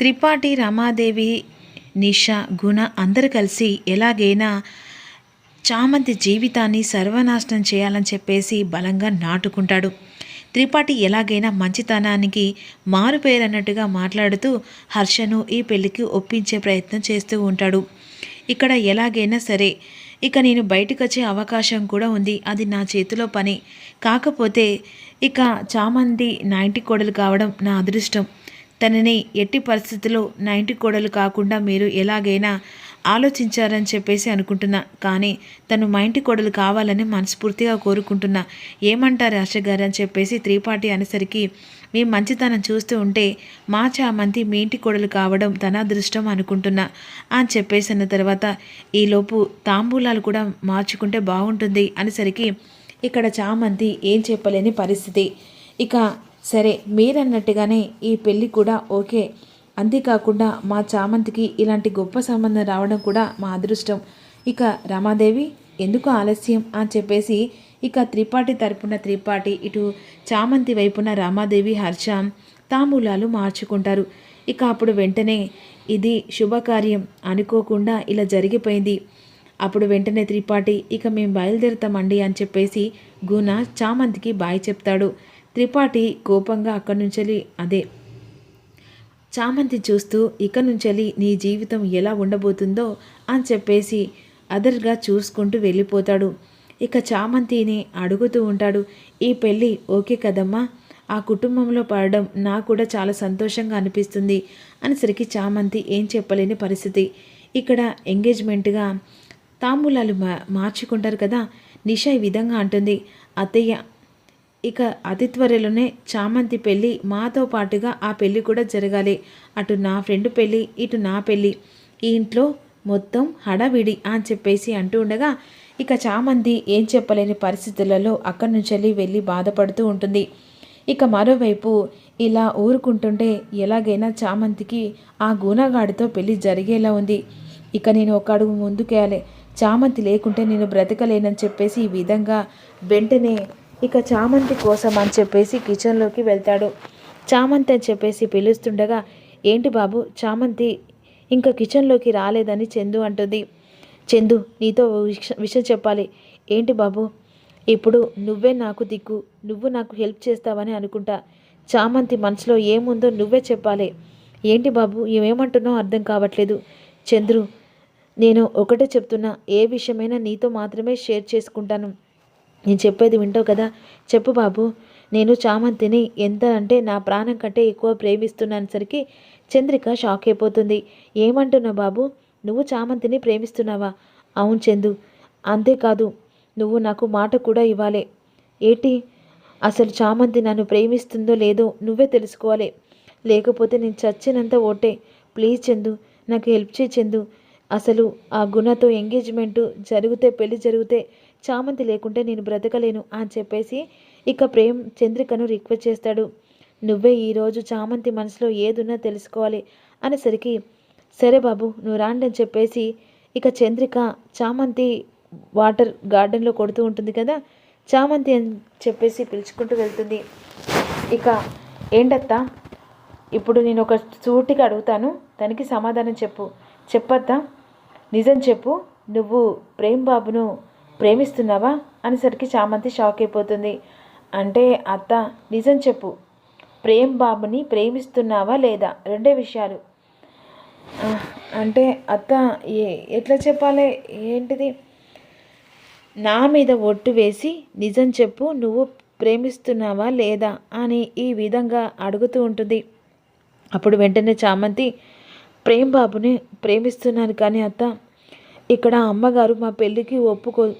త్రిపాఠి రమాదేవి నిషా గుణ అందరు కలిసి ఎలాగైనా చామంతి జీవితాన్ని సర్వనాశనం చేయాలని చెప్పేసి బలంగా నాటుకుంటాడు. త్రిపాఠి ఎలాగైనా మంచితనానికి మారుపేరన్నట్టుగా మాట్లాడుతూ హర్షను ఈ పెళ్ళికి ఒప్పించే ప్రయత్నం చేస్తూ ఉంటాడు. ఇక్కడ ఎలాగైనా సరే ఇక నేను బయటకు వచ్చే అవకాశం కూడా ఉంది. అది నా చేతిలో పని. కాకపోతే ఇక చామంతి నా ఇంటి కోడలు కావడం నా అదృష్టం. తనని ఎట్టి పరిస్థితుల్లో నా ఇంటి కోడలు కాకుండా మీరు ఎలాగైనా ఆలోచించారని చెప్పేసి అనుకుంటున్నా. కానీ తను మా ఇంటి కోడలు కావాలని మనస్ఫూర్తిగా కోరుకుంటున్నా. ఏమంటారు ఆశ గారు అని చెప్పేసి త్రిపాఠి అనేసరికి మీ మంచితనం చూస్తూ ఉంటే మా చామంతి మీ ఇంటి కోడలు కావడం తన అదృష్టం అనుకుంటున్నా అని చెప్పేసిన తర్వాత ఈలోపు తాంబూలాలు కూడా మార్చుకుంటే బాగుంటుంది అనేసరికి ఇక్కడ చామంతి ఏం చెప్పలేని పరిస్థితి. ఇక సరే మీరన్నట్టుగానే ఈ పెళ్ళి కూడా ఓకే. అంతేకాకుండా మా చామంతికి ఇలాంటి గొప్ప సంబంధం రావడం కూడా మా అదృష్టం. ఇక రమాదేవి ఎందుకు ఆలస్యం అని చెప్పేసి ఇక త్రిపాఠి తరపున త్రిపాఠి ఇటు చామంతి వైపున రామాదేవి హర్ష తాంబూలాలు మార్చుకుంటారు. ఇక అప్పుడు వెంటనే ఇది శుభకార్యం అనుకోకుండా ఇలా జరిగిపోయింది. అప్పుడు వెంటనే త్రిపాఠి ఇక మేము బయలుదేరుతామండి అని చెప్పేసి గుణ చామంతికి బాయ్ చెప్తాడు. త్రిపాఠి కోపంగా అక్కడి నుంచి అదే. చామంతి చూస్తూ ఇక నుంచి నీ జీవితం ఎలా ఉండబోతుందో అని చెప్పేసి అదర్గా చూసుకుంటూ వెళ్ళిపోతాడు. ఇక చామంతిని అడుగుతూ ఉంటాడు ఈ పెళ్ళి ఓకే కదమ్మా ఆ కుటుంబంలో పడడం నాకు కూడా చాలా సంతోషంగా అనిపిస్తుంది అనేసరికి చామంతి ఏం చెప్పలేని పరిస్థితి. ఇక్కడ ఎంగేజ్మెంట్గా తాంబూలాలు మా మార్చుకుంటారు కదా నిషా ఈ విధంగా అంటుంది అత్తయ్య ఇక అతి త్వరలోనే చామంతి పెళ్ళి మాతో పాటుగా ఆ పెళ్ళి కూడా జరగాలి. అటు నా ఫ్రెండ్ పెళ్ళి ఇటు నా పెళ్ళి. ఈ ఇంట్లో మొత్తం హడావిడి అని చెప్పేసి అంటూ ఉండగా ఇక చామంతి ఏం చెప్పలేని పరిస్థితులలో అక్కడి నుంచి వెళ్ళి వెళ్ళి బాధపడుతూ ఉంటుంది. ఇక మరోవైపు ఇలా ఊరుకుంటుంటే ఎలాగైనా చామంతికి ఆ గుణగాడితో పెళ్ళి జరిగేలా ఉంది. ఇక నేను ఒక అడుగు ముందుకేయాలి. చామంతి లేకుంటే నేను బ్రతకలేనని చెప్పేసి ఈ విధంగా వెంటనే ఇక చామంతి కోసం అని చెప్పేసి కిచెన్లోకి వెళ్తాడు. చామంతి అని చెప్పేసి పిలుస్తుండగా ఏంటి బాబు చామంతి ఇంకా కిచెన్లోకి రాలేదని చందు అంటుంది. చందు నీతో విష- విషయం చెప్పాలి. ఏంటి బాబు ఇప్పుడు నువ్వే నాకు దిక్కు నువ్వు నాకు హెల్ప్ చేస్తావని అనుకుంటా. చామంతి మనసులో ఏముందో నువ్వే చెప్పాలి. ఏంటి బాబు ఏమంటున్నావు అర్థం కావట్లేదు. చంద్రు నేను ఒకటే చెప్తున్నా ఏ విషయమైనా నీతో మాత్రమే షేర్ చేసుకుంటాను. నేను చెప్పేది వింటావు కదా? చెప్పు బాబు. నేను చామంతిని ఎంత అంటే నా ప్రాణం కంటే ఎక్కువ ప్రేమిస్తున్నాను చంద్రిక షాక్ అయిపోతుంది. ఏమంటున్నావు బాబు? నువ్వు చామంతిని ప్రేమిస్తున్నావా? అవును చందు. అంతేకాదు నువ్వు నాకు మాట కూడా ఇవ్వాలి. ఏటి? అసలు చామంతి నన్ను ప్రేమిస్తుందో లేదో నువ్వే తెలుసుకోవాలి. లేకపోతే నేను చచ్చినంత ఓటే. ప్లీజ్ చందు నాకు హెల్ప్ చేయి చందు. అసలు ఆ గుణతో ఎంగేజ్మెంటు జరిగితే పెళ్ళి జరిగితే చామంతి లేకుంటే నేను బ్రతకలేను అని చెప్పేసి ఇక ప్రేమ్ చంద్రికను రిక్వెస్ట్ చేస్తాడు. నువ్వే ఈరోజు చామంతి మనసులో ఏదున్నా తెలుసుకోవాలి అనేసరికి సరే బాబు నువ్వు రాండి అని చెప్పేసి ఇక చంద్రిక చామంతి వాటర్ గార్డెన్లో కొడుతూ ఉంటుంది కదా చామంతి అని చెప్పేసి పిలుచుకుంటూ వెళ్తుంది. ఇక ఏంటత్తా ఇప్పుడు నేను ఒక సూటిగా అడుగుతాను దానికి సమాధానం చెప్పు. చెప్పత్తా నిజం చెప్పు నువ్వు ప్రేమ్ బాబును ప్రేమిస్తున్నావా? అనేసరికి చామంతి షాక్ అయిపోతుంది. అంటే అత్త నిజం చెప్పు. ప్రేమ్ బాబుని ప్రేమిస్తున్నావా లేదా? రెండే విషయాలు. అంటే అత్త ఏ- ఎట్లా చెప్పాలి? ఏంటిది? నా మీద ఒట్టు వేసి నిజం చెప్పు నువ్వు ప్రేమిస్తున్నావా లేదా? అని ఈ విధంగా అడుగుతూ ఉంటుంది. అప్పుడు వెంటనే చామంతి ప్రేమ్ బాబుని ప్రేమిస్తున్నాను కానీ అత్త ఇక్కడ అమ్మగారు మా పెళ్ళికి ఒప్పుకో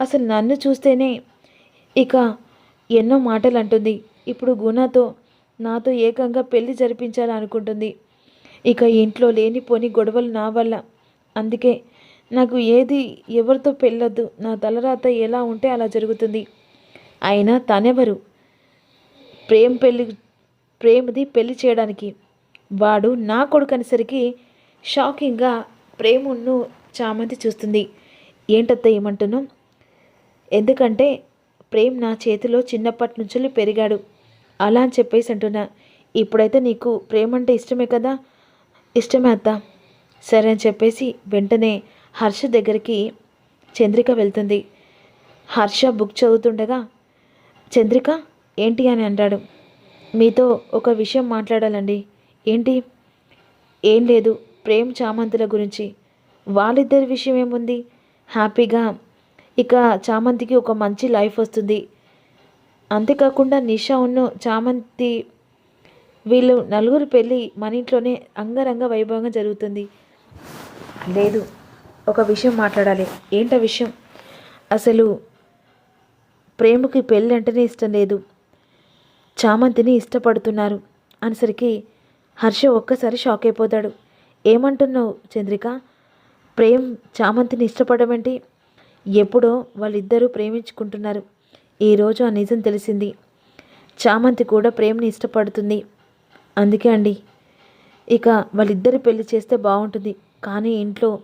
అసలు నన్ను చూస్తేనే ఇక ఎన్నో మాటలు అంటుంది ఇప్పుడు గుణతో నాతో ఏకంగా పెళ్ళి జరిపించాలనుకుంటుంది. ఇక ఇంట్లో లేనిపోని గొడవలు నా వల్ల. అందుకే నాకు ఏది ఎవరితో పెళ్ళొద్దు నా తలరాత ఎలా ఉంటే అలా జరుగుతుంది. అయినా తనెవరు? ప్రేమ్ పెళ్ళి ప్రేమది పెళ్ళి చేయడానికి. వాడు నా కొడుకు అనేసరికి షాకింగ్గా ప్రేమును చామంతి చూస్తుంది. ఏంటత్త ఏమంటున్నాం ఎందుకంటే ప్రేమ్ నా చేతిలో చిన్నప్పటి నుంచి పెరిగాడు. అలా అని చెప్పేసి అంటున్నా. ఇప్పుడైతే నీకు ప్రేమ అంటే ఇష్టమే కదా? ఇష్టమే అత్త. సరే అని చెప్పేసి వెంటనే హర్ష దగ్గరికి చంద్రిక వెళ్తుంది. హర్ష బుక్ చదువుతుండగా చంద్రిక ఏంటి అని అంటాడు. మీతో ఒక విషయం మాట్లాడాలండి. ఏంటి? ఏం లేదు. ప్రేమ్ చామంతుల గురించి. వాళ్ళిద్దరి విషయం ఏముంది? హ్యాపీగా ఇక చామంతికి ఒక మంచి లైఫ్ వస్తుంది. అంతేకాకుండా నిషా ఉన్ను చామంతి వీళ్ళు నలుగురు పెళ్ళి మన ఇంట్లోనే అంగరంగ వైభవంగా జరుగుతుంది. లేదు ఒక విషయం మాట్లాడాలి. ఏంట విషయం? అసలు ప్రేమకి పెళ్ళి అంటేనే ఇష్టం లేదు. చామంతిని ఇష్టపడుతున్నారు. అనేసరికి హర్ష ఒక్కసారి షాక్ అయిపోతాడు. ఏమంటున్నావు చంద్రిక? ప్రేమ్ చామంతిని ఇష్టపడమేంటి ఎప్పుడో వాళ్ళిద్దరూ ప్రేమించుకుంటున్నారు. ఈరోజు ఆ నిజం తెలిసింది. చామంతి కూడా ప్రేమని ఇష్టపడుతుంది. అందుకే అండి. ఇక వాళ్ళిద్దరు పెళ్ళి చేస్తే బాగుంటుంది. కానీ ఇంట్లో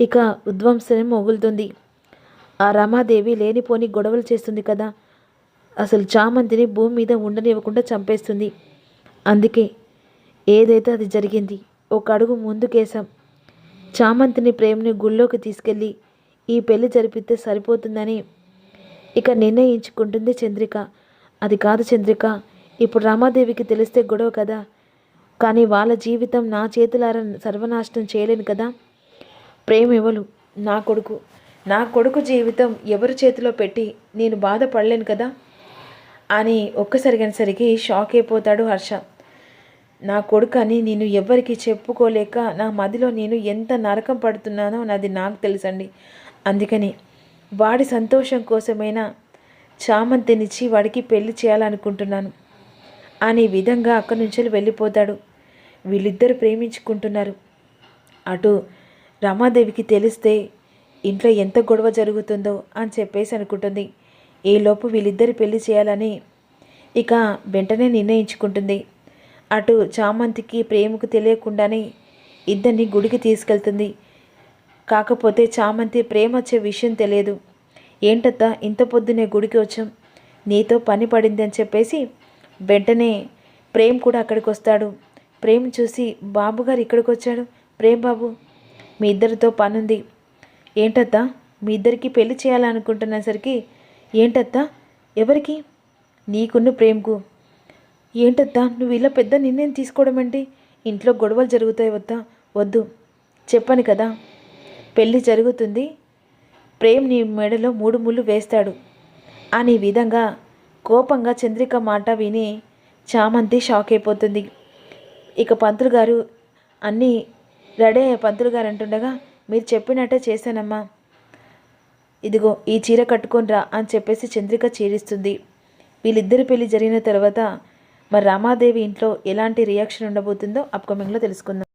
ఇక ఉద్వంసనం మొగులుతుంది. ఆ రమాదేవి లేనిపోని గొడవలు చేస్తుంది కదా. అసలు చామంతిని భూమి మీద ఉండనివ్వకుండా చంపేస్తుంది. అందుకే ఏదైతే అది జరిగింది ఒక అడుగు ముందుకేసాం చామంతిని ప్రేమని గుళ్ళోకి తీసుకెళ్ళి ఈ పెళ్ళి జరిపితే సరిపోతుందని ఇక నిర్ణయించుకుంటుంది చంద్రిక. అది కాదు చంద్రిక ఇప్పుడు రామాదేవికి తెలిస్తే గొడవ కదా. కానీ వాళ్ళ జీవితం నా చేతులారా సర్వనాశనం చేయలేను కదా. ప్రేమ ఇవ్వలు నా కొడుకు. నా కొడుకు జీవితం ఎవరి చేతిలో పెట్టి నేను బాధపడలేను కదా? అని ఒక్కసరిగనిసరికి షాక్ అయిపోతాడు హర్ష. నా కొడుకు అని నేను ఎవరికి చెప్పుకోలేక నా మదిలో నేను ఎంత నరకం పడుతున్నానో నాది నాకు తెలుసండి. అందుకని వాడి సంతోషం కోసమైనా చామంతినిచ్చి వాడికి పెళ్ళి చేయాలనుకుంటున్నాను. అనే విధంగా అక్కడి నుంచి వెళ్ళిపోతాడు. వీళ్ళిద్దరు ప్రేమించుకుంటున్నారు. అటు రమాదేవికి తెలిస్తే ఇంట్లో ఎంత గొడవ జరుగుతుందో అని చెప్పేసి అనుకుంటుంది. ఈలోపు వీళ్ళిద్దరి పెళ్ళి చేయాలని ఇక వెంటనే నిర్ణయించుకుంటుంది. అటు చామంతికి ప్రేమకు తెలియకుండానే ఇద్దరిని గుడికి తీసుకెళ్తుంది. కాకపోతే చామంతి ప్రేమ వచ్చే విషయం తెలియదు. ఏంటత్తా ఇంత పొద్దునే గుడికి వచ్చాం. నీతో పని పడింది అని చెప్పేసి వెంటనే ప్రేమ్ కూడా అక్కడికి వస్తాడు. ప్రేమ్ చూసి బాబుగారు ఇక్కడికి వచ్చాడు? ప్రేమ్ బాబు మీ ఇద్దరితో పనుంది. ఏంటత్తా మీ ఇద్దరికి పెళ్ళి చేయాలనుకుంటున్నసరికి ఏంటత్తా ఎవరికి? నీకున్న ప్రేమ్కు. ఏంటత్తా నువ్వు ఇలా పెద్ద నిర్ణయం తీసుకోవడం ఏంటి? ఇంట్లో గొడవలు జరుగుతాయి వద్దా వద్దు. చెప్పాను కదా. పెళ్ళి జరుగుతుంది. ప్రేమ్ నీ మెడలో మూడు ముళ్ళు వేస్తాడు. అని విధంగా కోపంగా చంద్రిక మాట విని చామంతి షాక్ అయిపోతుంది ఇక పంతులు గారు అన్నీ రెడీ అయ్యే పంతులు గారు అంటుండగా మీరు చెప్పినట్టే చేశానమ్మా. ఇదిగో ఈ చీర కట్టుకొని రా అని చెప్పేసి చంద్రిక చీరిస్తుంది. వీళ్ళిద్దరి పెళ్ళి జరిగిన తర్వాత మరి రామాదేవి ఇంట్లో ఎలాంటి రియాక్షన్ ఉండబోతుందో అప్కమింగ్లో తెలుసుకుందాం.